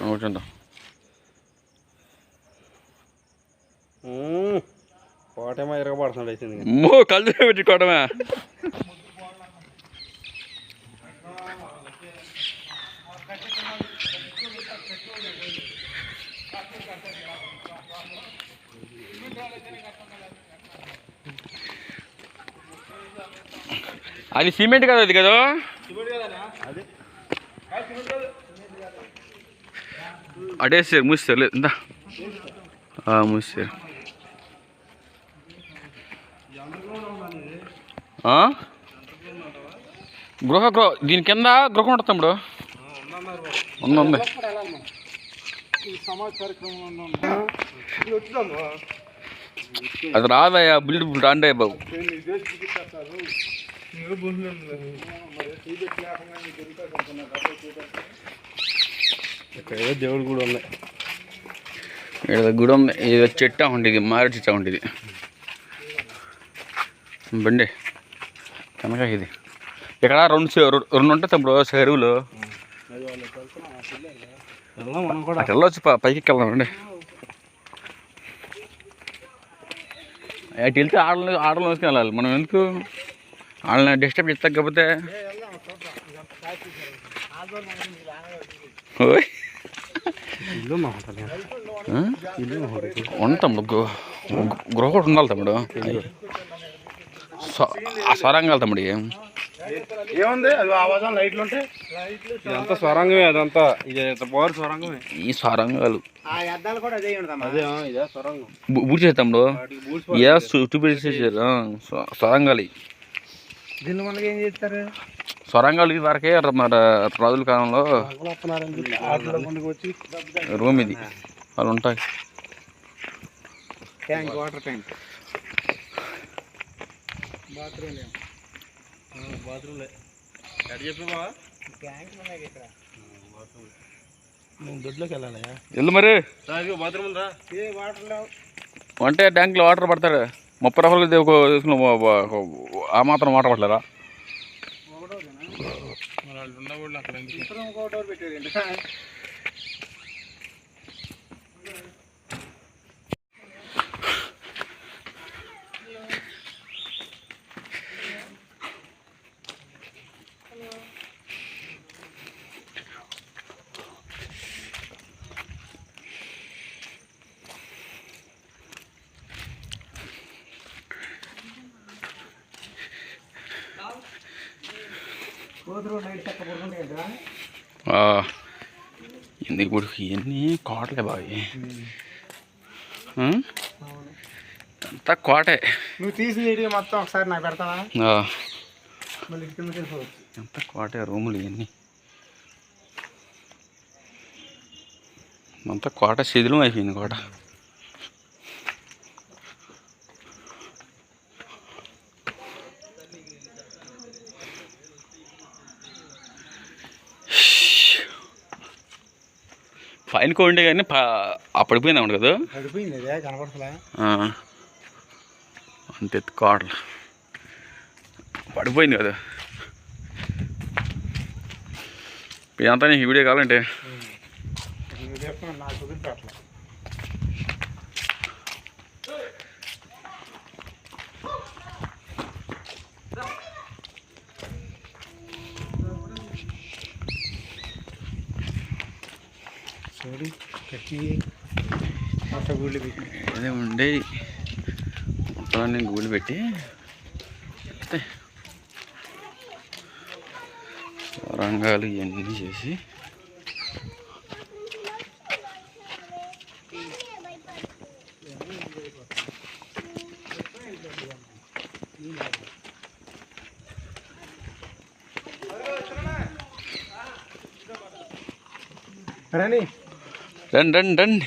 కూర్చుంటాం కోటేమో ఇరగబడుతున్నాడు అయితే కళ్ళు పెట్టుకోవడమే అది సిమెంట్ కదా అది కదా? అడేసారు మూసారు లేదు ఇందా మూసారు గృహ గృహ దీని కింద గృహం ఉంటుంది తమ్ముడు ఉంది ఉంది అది రాదయ్యా బిల్డ్ రాండే బాబు ఇక్కడ ఏదో దేవుడు కూడా ఉన్నాయి ఇక్కడ గుడి ఉంది. ఇది చెట్టు ఉండేది మారేడు చెట్టు ఉండేది బండి. కనుక ఇది. ఇక్కడ రెండు రెండు- ఉంటాయి తమ్ముడు. చెరువులు వెళ్ళొచ్చు. పైకి వెళ్దాం అటు వెళ్తే ఆడలు ఆడలు వేసుకుని వెళ్ళాలి మనం ఎందుకు వాళ్ళని డిస్టర్బ్ చేస్తాం? ఉంది తమ్ముడు గృహ కూడా ఉండాలి తమ్ముడు. స్వరంగాలి తమ్ముడు ఏముంది? లైట్లు ఉంటాయి ఇదంతా స్వరంగమే అదంతా ఇది పవర్ స్వరంగమే ఈ స్వరంగాలు బూడి చేసి తమ్ముడు. వాటికి బూట్స్ ఏ చూపించేసారు స్వరంగాలి దీన్ని మనకి ఏం చేస్తారు? స్వరంగాలు ఇది వరకే ర- మన రాజుల కాలంలో రూమ్ ఇది. వాళ్ళు ఉంటాయి. Tank water tank. బాత్రూమ్ బాత్రూమ్లే. ఎక్కడ చెప్పావా నేను దొడ్లోకి వెళ్ళాలయా వెళ్ళు మరి. బాత్రూమ్ రా. ఏ వాటర్ లేవు. అంటే ట్యాంక్లో వాటర్ పడతారు ముప్పై రూపాయలు తీసుకున్న ఆ మాత్రం వాటర్ పడలేరా అక్కడ ఎందుకు ఇప్పుడు ఇవన్నీ కోటలే బావి? అంతా కోటే. నువ్వు తీసిన వీడియో మొత్తం ఒకసారి నాకు పెడతావా? అంతా కోటే రూములు ఇవన్నీ. అంతా కోట శిథిలం అయిపోయింది కోట. పైన కొండే కానీ ప- అప్పడిపోయింది అవును కదా? పడిపోయింది కనపడతలే. అంత కోటలు పడిపోయింది కదా? ఇదంతా నీకు వీడియో కావాలంటే? గుళ్ళు పెట్టి అదే ఉండే మొత్తాన్ని గూళ్ళు పెట్టి రంగాలు ఇవన్నీ చేసి రండి రండి రండి రండి.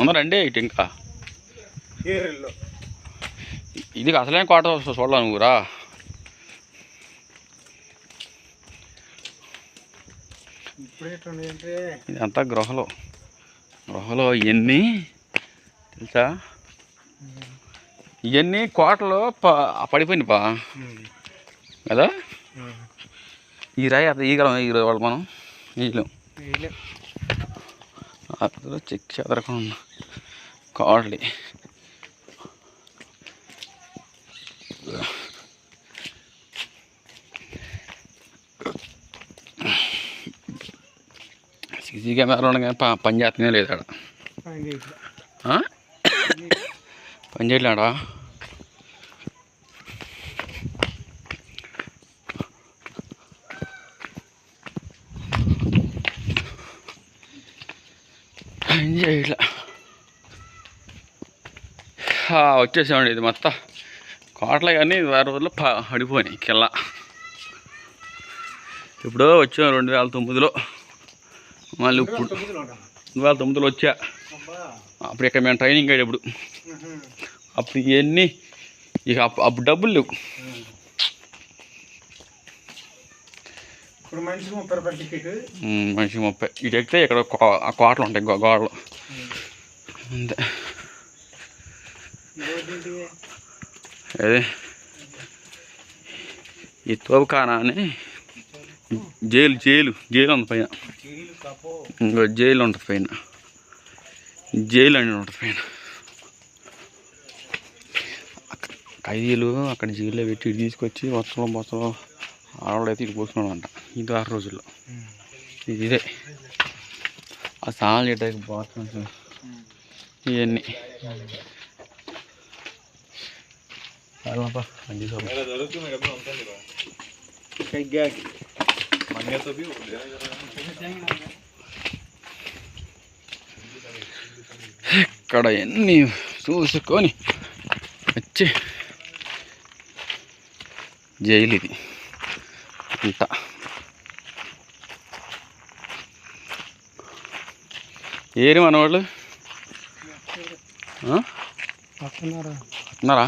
ఉందరండి ఇటు ఇంకా. ఇది అసలే కోట చూడాలి నువ్వురా ఇదంతా గృహలో. గృహలో ఇవన్నీ తెలుసా? ఇవన్నీ కోటలో పడిపోయింది పా కదా? ఈ రాయి అట్లా ఈగలం ఈగల వాళ్ళు మనం ఈగలం. అతను చెక్ చెదరకుండా కోడలి సీసీ కెమెరాలు ఉండగానే పని చేస్తూనే లేదు? పని చేయలేడా పని చేయట్లా. వచ్చేసామండి ఇది మొత్తం. కోటలు కానీ వారి రోజుల్లో ప పడిపోయినాయి కిల్ల. ఇప్పుడు వచ్చాం రెండు వేల తొమ్మిదిలో. మళ్ళీ ఇప్పుడు రెండు వేల తొమ్మిదిలో వచ్చా. అప్పుడు ఇక్కడ మేము ట్రైనింగ్ అయ్యేటప్పుడు. అప్పుడు ఇవన్నీ ఇక అప్పు- అప్పుడు డబ్బులు లేవు. మనిషికి ముప్పై మనిషి ముప్పై. ఇటు ఎక్కితే ఇక్కడ కోటలు ఉంటాయి గోడలు. అంతే. అదే. ఈ తోపుకానా అని జైలు జైలు జైలు ఉంది పైన. ఇంకో జైలు ఉంటుంది పైన. జైలు అని ఉంటుంది పైన. ఖైదీలు అక్కడ జైల్లో పెట్టి ఇటు తీసుకొచ్చి వస్త్రం బొత్సరం ఆడవాళ్ళు అయితే ఇటు పోసుకున్నాడు అంట ఇది ఆరు రోజుల్లో. ఇది ఇదే. ఆ స్నానాలు చేయడానికి బాత్రూమ్స్ ఇవన్నీ. మంచి సోపు. ఇక్కడ ఎన్ని చూసుకొని వచ్చి జైలు ఇది. అంట ఏరి మనవాళ్ళు? ఆ? వస్తున్నారా ఉన్నారా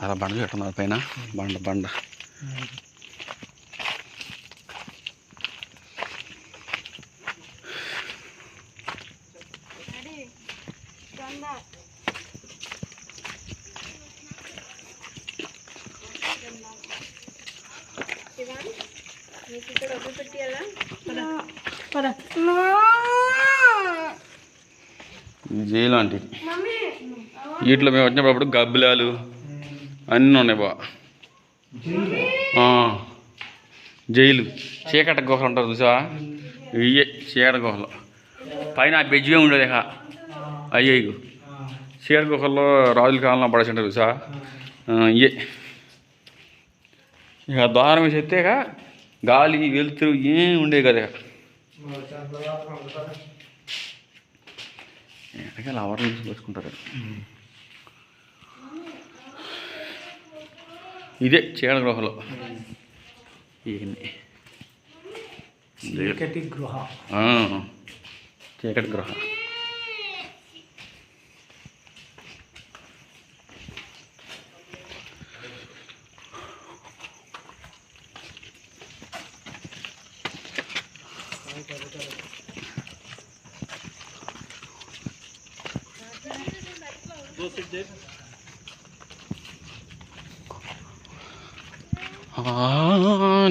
అలా బండ పెట్టున్నారు పైన. బండ బండ. జైలు అంటే వీటిలో మేము వచ్చినప్పుడు గబ్బిలాలు అన్నీ ఉన్నాయి బా. ఆ, జైలు. చీకటి గుహలు ఉంటారు చూసావా? ఇయ్యే చీకటి గుహలు. పైన ఆ బెజ్జే ఉండేది ఇక. అయ్యే చీకటి గుహల్లో రాజుల కాలంలో పడేసింటారు చూసావా? ఆ, ఇయ్యే. ఇక ద్వారం వేసి ఎత్తేక గాలి వెలుతురు ఏం ఉండేది కదా. ఎక్కడికి లవర్లు తీసుకొచ్చుకుంటారు ఇదే చీకటి గృహలో. చీకటి గృహ. చీకటి గృహ.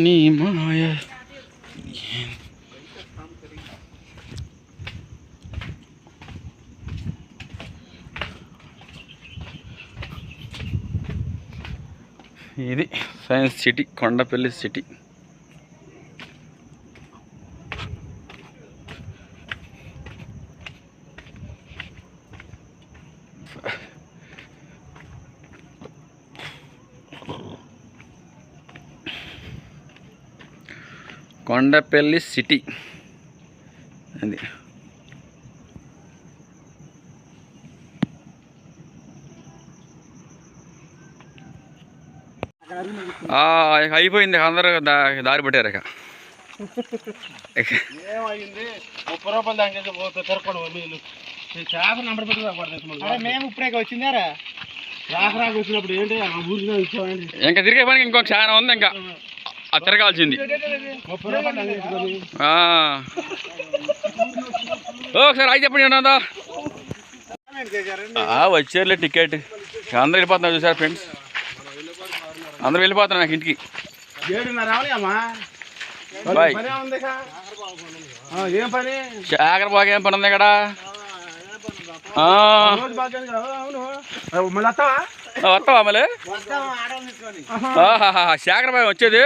నీ మాయ. ఇది science city Kondapalli city. Kondapalli city. అది. అయిపోయింది అందరూ దా దారి పట్టారు ఇక. ఇక ఏమైంది? ముప్పై రూపాయలు దానికి పోతే తిరగకూడదు మీరు ఈ చేప నంబర్ పెట్టి పడుతుంది మేము ఇప్పుడే వచ్చిందారా? రాక రాక వచ్చినప్పుడు ఏంటి? ఇంకా తిరిగే పనికి ఇంకొక చాలా ఉంది ఇంకా. ఓ, ఒకసారి అయితే చెప్పండి ఉన్నదా వచ్చారులే టికెట్. అందరూ వెళ్ళిపోతున్నారు చూసారు ఫ్రెండ్స్? అందరూ వెళ్ళిపోతున్నారు నాకు ఇంటికి. బాయ్. చాకర బాగా ఏం పని ఉంది ఇక్కడ? వస్తావా మళ్ళీ? శాకర బాగా వచ్చేది?